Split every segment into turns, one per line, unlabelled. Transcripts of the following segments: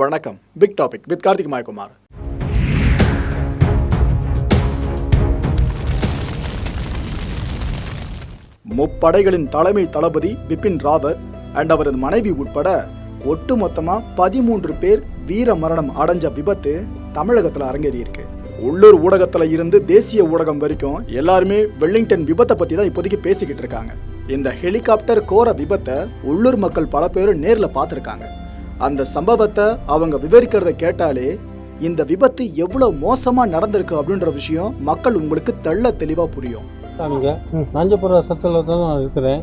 வணக்கம். Big topic with Karthik Mayakumar. முப்படைகளின் தலைமை தளபதி பிபின் ராவத் அண்ட் அவரது மனைவி உட்பட ஒட்டுமொத்தமா பதிமூன்று பேர் வீர மரணம் அடைஞ்ச விபத்து தமிழகத்துல அரங்கேறியிருக்கு உள்ளூர் ஊடகத்துல இருந்து தேசிய ஊடகம் வரைக்கும் எல்லாருமே வெல்லிங்டன் விபத்தை பத்தி தான் இப்போதைக்கு பேசிக்கிட்டு இருக்காங்க. இந்த ஹெலிகாப்டர் கோர விபத்தை உள்ளூர் மக்கள் பல பேரும் நேரில் பார்த்துருக்காங்க. அந்த சம்பவத்தை அவங்க விவரிக்கிறத கேட்டாலே இந்த விபத்து எவ்வளவு மோசமா நடந்திருக்கு அப்படின்ற விஷயம் மக்கள் உங்களுக்கு தெள்ள தெளிவா புரியும்.
சாமிங்க நஞ்சப்புற சத்தில் தான் நான் இருக்கிறேன்.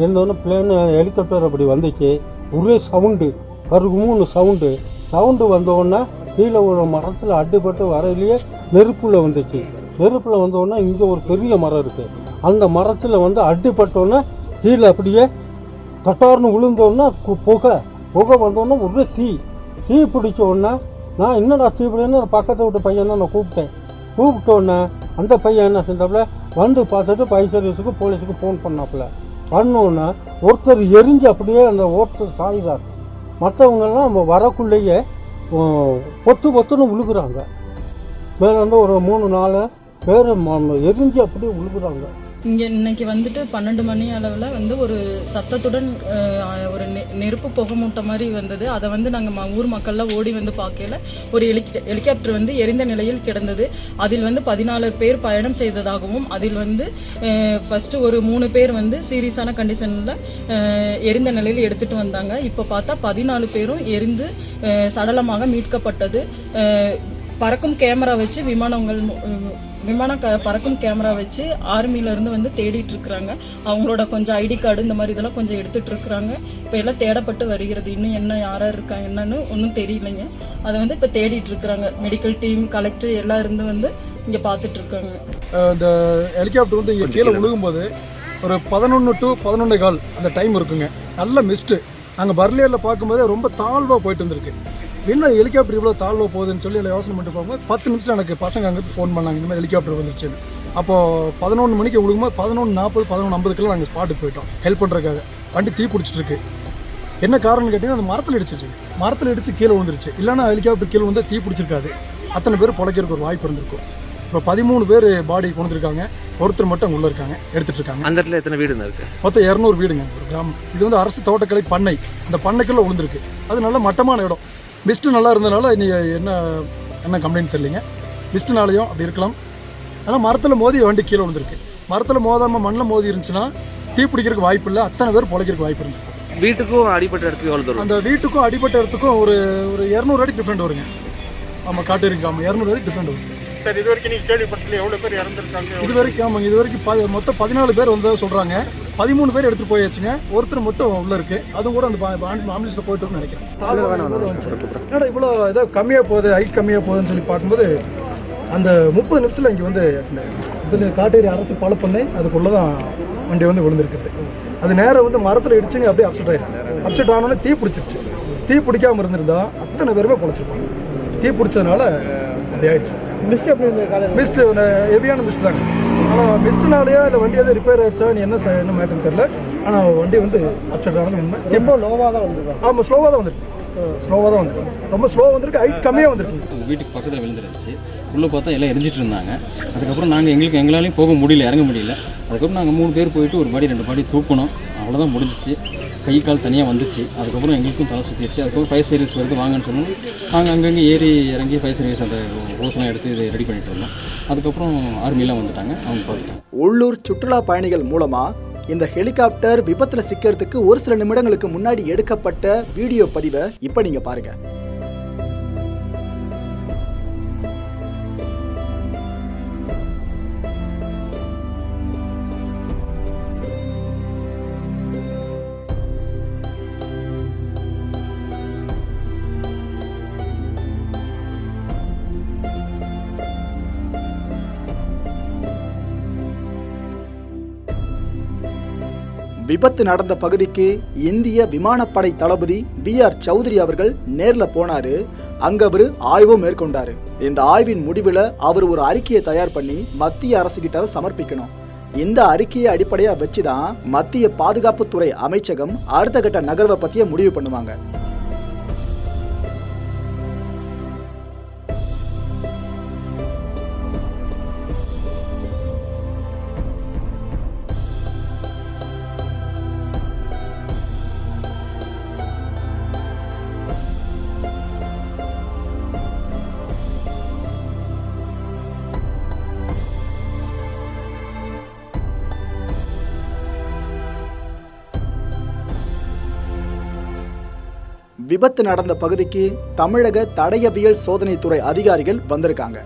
இருந்தோடனே பிளேன் ஹெலிகாப்டர் அப்படி வந்துச்சு. ஒரே சவுண்டு கருகுமுன்னு மூணு சவுண்டு சவுண்டு வந்தோடனே கீழே ஒரு மரத்தில் அடிபட்டு வரையிலேயே நெருப்பில் வந்துச்சு. நெருப்பில் வந்தோடனே இங்கே ஒரு பெரிய மரம் இருக்குது அந்த மரத்தில் வந்து அடிபட்டோன்னே கீழே அப்படியே தட்டார்னு விழுந்தோடனே புகை புகை வந்தோடனே ஒரே தீ. தீ பிடிச்ச உடனே நான் என்னடா தீ பிடின்னு பக்கத்து வீட்டு பையனை நான் கூப்பிட்டேன். கூப்பிட்ட உடனே அந்த பையன் என்ன செஞ்சாப்புல வந்து பார்த்துட்டு பை சர்வீஸுக்கு போலீஸுக்கு ஃபோன் பண்ணாப்புல. பண்ணோன்னே ஒருத்தர் எரிஞ்சு அப்படியே அந்த ஒருத்தர் சாயிறார். மற்றவங்கெல்லாம் வரக்குள்ளேயே பொத்து பொத்துன்னு விழுகுறாங்க மேலே வந்து ஒரு மூணு நாலு பேர் எரிஞ்சு அப்படியே உழுகுறாங்க.
இங்கே இன்னைக்கு வந்துட்டு பன்னெண்டு மணி அளவில் வந்து ஒரு சத்தத்துடன் ஒரு நெ- நெருப்பு புகை மூட்டை மாதிரி வந்தது. அதை வந்து நாங்கள் ஊர் மக்கள்லாம் ஓடி வந்து பார்க்கல ஒரு ஹெலிக் ஹெலிகாப்டர் வந்து எரிந்த நிலையில் கிடந்தது. அதில் வந்து பதினாலு பேர் பயணம் செய்ததாகவும் அதில் வந்து ஃபஸ்ட்டு ஒரு மூணு பேர் வந்து சீரியஸான கண்டிஷனில் எரிந்த நிலையில் எடுத்துகிட்டு வந்தாங்க. இப்போ பார்த்தா பதினாலு பேரும் எரிந்து சடலமாக மீட்கப்பட்டது. பறக்கும் கேமரா வச்சு விமானங்கள் விமானம் விமான க பறக்கும் கேமரா வச்சு ஆர்மியிலேருந்து இருந்து வந்து தேடிட்டு இருக்கிறாங்க அவங்களோட கொஞ்சம் ஐடி கார்டு இந்த மாதிரி இதெல்லாம் கொஞ்சம் எடுத்துட்டு இருக்கிறாங்க இப்போ எல்லாம் தேடப்பட்டு வருகிறது. இன்னும் என்ன யாராக இருக்கா என்னன்னு ஒன்றும் தெரியலைங்க. அதை வந்து இப்போ தேடிட்டு இருக்கிறாங்க மெடிக்கல் டீம் கலெக்டர் எல்லாம் இருந்து வந்து இங்கே பார்த்துட்டு இருக்காங்க
இந்த ஹெலிகாப்டர் வந்து இங்கே கீழே விழுகும்போது ஒரு பதினொன்று டு பதினொன்று கால் அந்த டைம் இருக்குங்க. நல்ல மிஸ்ட்டு நாங்கள் பர்லியரில் பார்க்கும்போது ரொம்ப தாழ்வாக போயிட்டு வந்திருக்கு என்ன ஹெலிகாப்டர் இவ்வளோ தாழ்வாக போகுதுன்னு சொல்லி எல்லாம் யோசனை பண்ணிட்டு போகும்போது பத்து நிமிஷம் எனக்கு பசங்க அங்கே ஃபோன் பண்ணாங்க. இந்த மாதிரி ஹெலிகாப்டர் வந்துருச்சுன்னு அப்போது பதினொன்று மணிக்கு விழுகும்போது பதினொன்று நாற்பது பதினொன்று ஐம்பதுக்கெல்லாம் நாங்கள் ஸ்பாட்டுக்கு போயிட்டோம். ஹெல்ப் பண்ணுறதுக்காக வண்டி தீ பிடிச்சிட்டு இருக்கு. என்ன காரணம்னு கேட்டிங்கன்னா அந்த மரத்தில் இடிச்சிருச்சு. மரத்தில் இடிச்சு கீழே விழுந்துருச்சு. இல்லைன்னா ஹெலிகாப்டர் கீழே வந்து தீ பிடிச்சிருக்காது. அத்தனை பேர் பிழைக்கிறதுக்கு ஒரு வாய்ப்பு இருந்திருக்கும். இப்போ பதிமூணு பேர் பாடி கொண்டுருக்காங்க ஒருத்தர் மட்டும் உள்ள இருக்காங்க. எடுத்துட்டு இருக்காங்க.
அந்த இடத்துல எத்தனை வீடுங்க இருக்கு?
மொத்தம் இரநூறு வீடுங்க. ஒரு கிராமம். இது வந்து அரசு தோட்டக்கலை பண்ணை. அந்த பண்ணைக்குள்ள விழுந்திருக்கு. அது நல்ல மட்டமான இடம். மிஸ்ட்டு நல்லா இருந்தனால இனி என்ன என்ன கம்ப்ளைண்ட் தெரியலைங்க. மிஸ்ட்டுனாலையும் அப்படி இருக்கலாம். ஆனால் மரத்தில் மோதி வண்டி கீழே விழுந்திருக்கு. மரத்தில் மோதாமல் மண்ணில் மோதி இருந்துச்சுன்னா தீ பிடிக்கிறதுக்கு வாய்ப்பு இல்லை. அத்தனை பேர் பிழைக்கிறதுக்கு வாய்ப்பு இருந்திருக்கு
வீட்டுக்கும் அடிப்பட்ட இடத்துக்கு எவ்வளோ தூரம்?
அந்த வீட்டுக்கும் அடிப்பட்ட இடத்துக்கும் ஒரு ஒரு இரநூறு அடி டிஃப்ரெண்ட் வருங்க. ஆமாம் காட்டு கிராமம் இரநூறு அடி டிஃப்ரெண்ட் வரும்
சார் இது வரைக்கும் நீங்கள் கேள்விப்பட்டல எவ்வளோ பேர் இறந்துருக்காங்க?
இது வரைக்கும் ஆமாங்க இது வரைக்கும் ப- மொத்தம் பதினாலு பேர் வந்ததாக சொல்கிறாங்க பதிமூணு பேர் எடுத்துகிட்டு போயாச்சுங்க. ஒருத்தர் மட்டும் உள்ள இருக்கு. அதுவும் கூட அந்த ஆம்புலன்ஸில் போயிட்டு நினைக்கிறேன். என்னடா இவ்வளோ ஏதோ கம்மியாக போகுது ஹைட் கம்மியாக போகுதுன்னு சொல்லி பார்க்கும்போது அந்த முப்பது நிமிஷத்தில் இங்கே வந்து இதில் காட்டேரி அரசு பல பண்ணி அதுக்குள்ளே தான் வண்டி வந்து விழுந்திருக்குது. அது நேரம் வந்து மரத்தில் இடிச்சுங்க அப்படியே அப்செட் ஆயிடும். அப்செட் ஆனோடனே தீ பிடிச்சிருச்சு. தீ பிடிக்காம இருந்திருந்தா அத்தனை பேருமே பொழைச்சிருப்பாங்க. தீ பிடிச்சதுனால அப்படி ஆயிடுச்சு. மிஸ்ட் எப்படி மிஸ்ட் ஹெவியான மிஸ்ட் தாங்க. ஆனால் மிஸ்ட்னாலேயே அந்த வண்டி எதாவது ரிப்பேர் ஆச்சா நீ என்ன என்ன மேட்டர்னு தெரியல. ஆனால் வண்டி வந்து அப்செட் ஆனது உண்மை. ரொம்ப லோவாக தான் வந்துருக்கு. ஆமாம் ஸ்லோவாக தான் வந்துருக்கு. ஸ்லோவாக தான் வந்துருக்கு. ரொம்ப ஸ்லோவாக வந்திருக்கு ஹைட் கம்மியாக வந்திருக்கு.
வீட்டுக்கு பக்கத்தில் விழுந்துருந்துச்சு உள்ளே பார்த்தா எல்லாம் எரிஞ்சிட்டு இருந்தாங்க. அதுக்கப்புறம் நாங்கள் எங்களுக்கு எங்களாலையும் போக முடியல இறங்க முடியல. அதுக்கப்புறம் நாங்கள் மூணு பேர் போயிட்டு ஒரு பாடி ரெண்டு பாடி தூக்கணும் அவ்வளோதான் முடிஞ்சிச்சு. கை கால் தனியாக வந்துச்சு. அதுக்கப்புறம் எங்களுக்கும் தலை சுற்றிடுச்சு அதுக்கப்புறம் ஃபயர் சர்வீஸ் வருது வாங்கன்னு சொன்னோம். நாங்கள் அங்கங்கே ஏறி இறங்கி ஃபயர் சர்வீஸ் அந்த ஹோஸ்லாம் எடுத்து இதை ரெடி பண்ணிட்டு இருந்தோம் அதுக்கப்புறம் ஆர்மிலாம் வந்துட்டாங்க. அவங்க பார்த்துட்டாங்க.
உள்ளூர் சுற்றுலா பயணிகள் மூலமாக இந்த ஹெலிகாப்டர் விபத்தில் சிக்கிறதுக்கு ஒரு சில நிமிடங்களுக்கு முன்னாடி எடுக்கப்பட்ட வீடியோ பதிவை இப்போ நீங்கள் பாருங்கள் விபத்து நடந்த பகுதிக்கு இந்திய விமானப்படை தளபதி பி ஆர் சௌத்ரி அவர்கள் நேர்ல போனாரு. அங்க அவர் ஆய்வும் மேற்கொண்டாரு. இந்த ஆய்வின் முடிவுல அவர் ஒரு அறிக்கையை தயார் பண்ணி மத்திய அரசு கிட்ட சமர்ப்பிக்கணும். இந்த அறிக்கையை அடிப்படையா வச்சுதான் மத்திய பாதுகாப்புத்துறை அமைச்சகம் அடுத்த கட்ட நகர்வை பத்திய முடிவு பண்ணுவாங்க. விபத்து நடந்த பகுதிக்கு தமிழக தடயவியல் சோதனைத்துறை அதிகாரிகள் வந்திருக்காங்க.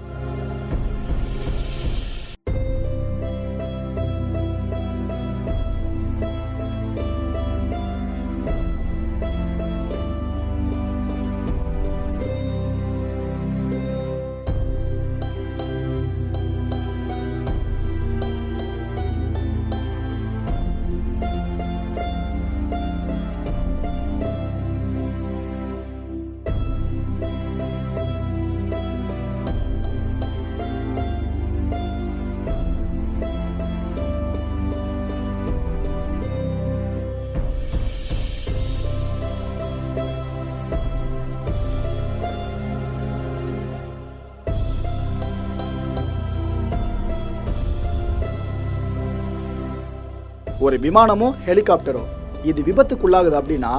ஒரு விமானமோ ஹெலிகாப்டரோ. இது விபத்துக்குள்ளாகுது அப்படின்னா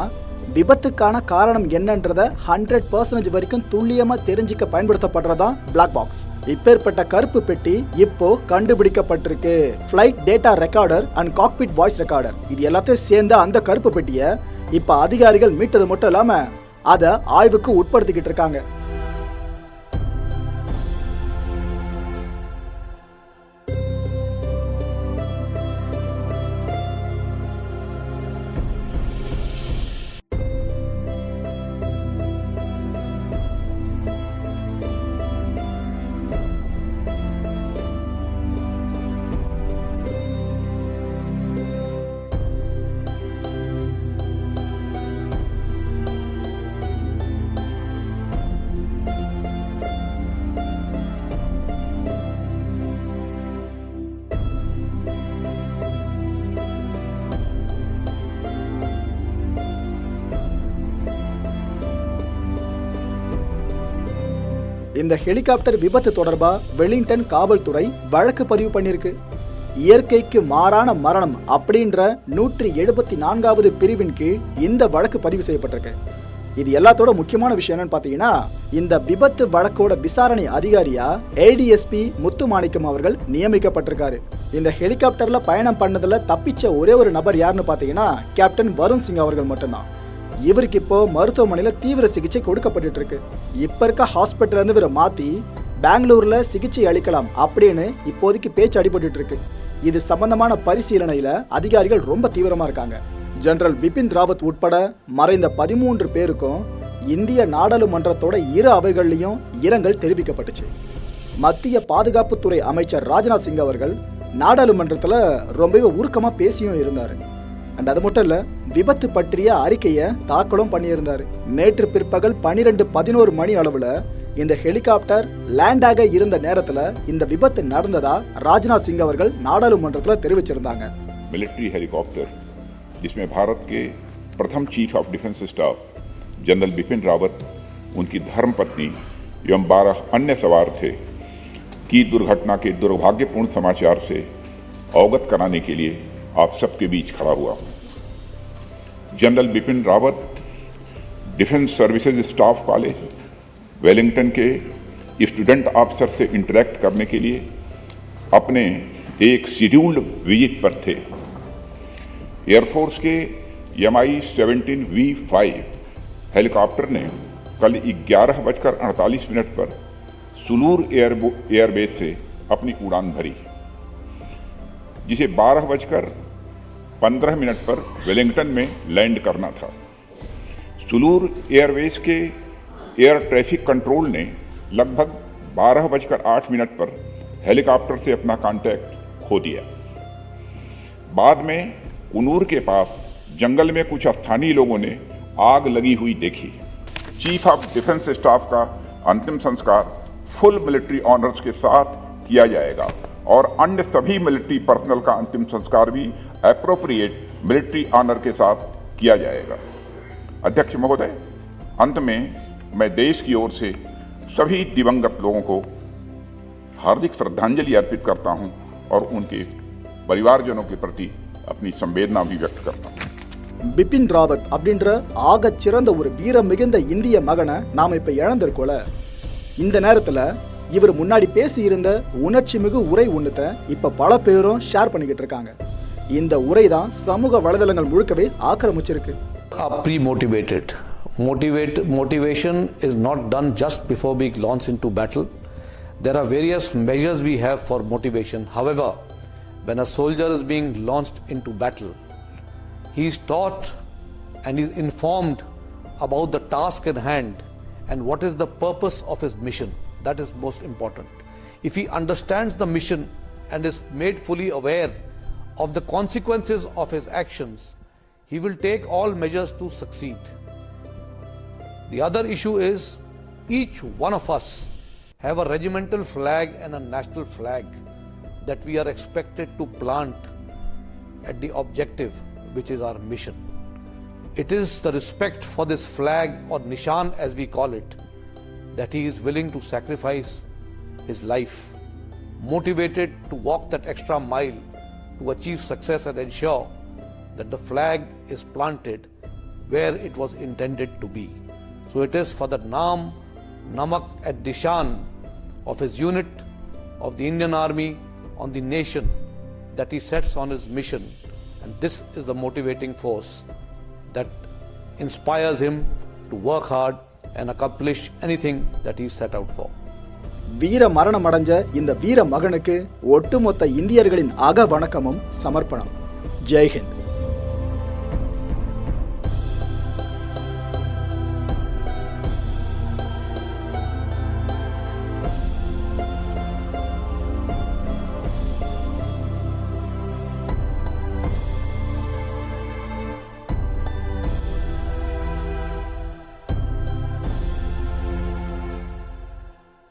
விபத்துக்கான காரணம் என்னன்றத ஹண்ட்ரட் பர்சன்டேஜ் வரைக்கும் துல்லியமாக தெரிஞ்சுக்க பயன்படுத்தப்படுறதா பிளாக் பாக்ஸ் இப்பேற்பட்ட கருப்பு பெட்டி இப்போ கண்டுபிடிக்கப்பட்டிருக்கு. Flight data recorder and cockpit voice recorder இது எல்லாத்தையும் சேர்ந்த அந்த கருப்பு பெட்டியை இப்போ அதிகாரிகள் மீட்டது மட்டும் இல்லாமல் அதை ஆய்வுக்கு உட்படுத்திக்கிட்டு இருக்காங்க. இந்த ஹெலிகாப்டர் விபத்து தொடர்பாக வெலிங்டன் காவல்துறை வழக்கு பதிவு பண்ணியிருக்கு இயற்கைக்கு மாறான மரணம் அப்படின்ற நூற்றி எழுபத்தி நான்காவது பிரிவின் கீழ் இந்த வழக்கு பதிவு செய்யப்பட்டிருக்கு. இது எல்லாத்தோட முக்கியமான விஷயம் என்னன்னு பார்த்தீங்கன்னா இந்த விபத்து வழக்கோட விசாரணை அதிகாரியா ஏடிஎஸ்பி முத்து மாணிக்கம் அவர்கள் நியமிக்கப்பட்டிருக்காரு. இந்த ஹெலிகாப்டர்ல பயணம் பண்ணதுல தப்பிச்ச ஒரே ஒரு நபர் யாருன்னு பார்த்தீங்கன்னா கேப்டன் வருண் சிங் அவர்கள் மட்டும்தான். இவருக்கு இப்போ மருத்துவமனையில் தீவிர சிகிச்சை கொடுக்கப்பட்டு இருக்கு இப்போ இருக்க ஹாஸ்பிட்டல் இருந்து இவரை மாற்றி பெங்களூர்ல சிகிச்சை அளிக்கலாம் அப்படின்னு இப்போதைக்கு பேச்சு அடிபட்டு இருக்கு இது சம்பந்தமான பரிசீலனையில அதிகாரிகள் ரொம்ப தீவிரமா இருக்காங்க. ஜெனரல் பிபின் ராவத் உட்பட மறைந்த பதிமூன்று பேருக்கும் இந்திய நாடாளுமன்றத்தோட இரு அவைகள்லையும் இரங்கல் தெரிவிக்கப்பட்டுச்சு. மத்திய பாதுகாப்புத்துறை அமைச்சர் ராஜ்நாத் சிங் அவர்கள் நாடாளுமன்றத்தில் ரொம்பவே உருக்கமாக பேசியும் இருந்தார். அண்ட் அது மட்டும் இல்லை விபத்து பற்றிய அறிக்கையை தாக்கலும் பண்ணியிருந்தார் நேற்று பிற்பகல் பன்னிரெண்டு பதினோரு மணி அளவில் இந்த ஹெலிகாப்டர் லேண்டாக இருந்த நேரத்தில் இந்த விபத்து நடந்ததா ராஜ்நாத் சிங் அவர்கள் நாடாளுமன்றத்தில் தெரிவிச்சிருந்தாங்க
मिलिट्री हेलीकॉप्टर जिसमें भारत के प्रथम chief of defence staff general Bipin Rawat उनकी धर्मपत्नी एवं बारह अन्य सवार थे की दुर्घटना के दुर्भाग्यपूर्ण समाचार से अवगत कराने के लिए आप सबके बीच खड़ा हुआ हूँ। General Bipin Rawat defence services staff college Wellington के स्टूडेंट ऑफिसर से इंटरेक्ट करने के लिए अपने एक शेड्यूल्ड विज़िट पर थे। एयरफोर्स के M I seventeen V five helicopter ने कल ग्यारह बजकर अड़तालीस मिनट पर सुलूर एयर एयरबेस से अपनी उड़ान भरी, जिसे बारह बजकर पंद्रह मिनट पर वेलिंगटन में लैंड करना था। सुलूर एयरवेज के एयर ट्रैफ़िक कंट्रोल ने लगभग बारह बजकर आठ मिनट पर हेलीकॉप्टर से अपना कांटेक्ट खो दिया। बाद में कुनूर के पास जंगल में कुछ स्थानीय लोगों ने आग लगी हुई देखी। चीफ ऑफ़ डिफेंस स्टाफ का अंतिम संस्कार फुल मिलिट्री ऑनर्स के साथ किया जाएगा। और अन्य सभी मिलिट्री पर्सनल का अंतिम संस्कार भी अप्रोप्रिएट मिलिट्री ऑनर के साथ किया जाएगा अध्यक्ष महोदय अंत में मैं देश की ओर से सभी दिवंगत लोगों को हार्दिक श्रद्धांजलि अर्पित करता हूं और उनके परिवारजनों के प्रति अपनी संवेदना भी व्यक्त करता हूं
பிபின் ராவத் அப்படின்ற ஆகச் சிறந்த ஒரு வீரம் மிகுந்த இந்திய மகனை நாம் இப்போ இழந்திருக்கோல இந்த நேரத்தில் இவர் முன்னாடி பேசியிருந்த உணர்ச்சி மிகு உரை ஒன்றுத்த இப்போ பல பேரும் ஷேர் பண்ணிக்கிட்டு இருக்காங்க இந்த உரை தான் சமூக வலைதளங்கள் முழுக்கவே ஆக்கிரமிச்சிருக்கு
are pre-motivated. Motivate, motivation is not done just before being launched into battle. There are various measures we have for motivation. However, when a soldier is being launched into battle, he is taught and is informed about the task in hand and what is the purpose of his mission. That is most important. If he understands the mission and is made fully aware of the consequences of his actions, he will take all measures to succeed. The other issue is each one of us have a regimental flag and a national flag that we are expected to plant at the objective which is our mission. It is the respect for this flag or nishan as we call it that he is willing to sacrifice his life, motivated to walk that extra mile to achieve success and ensure that the flag is planted where it was intended to be. So it is for the Naam, Namak at Dishan of his unit of the Indian Army on the nation that he sets on his mission. And this is the motivating force that inspires him to work hard and accomplish anything that he set out for.
வீர மரணம் அடைஞ்ச இந்த வீர மகனுக்கு ஒட்டுமொத்த இந்தியர்களின் அக வணக்கமும் சமர்ப்பணம் ஜெய்ஹிந்த்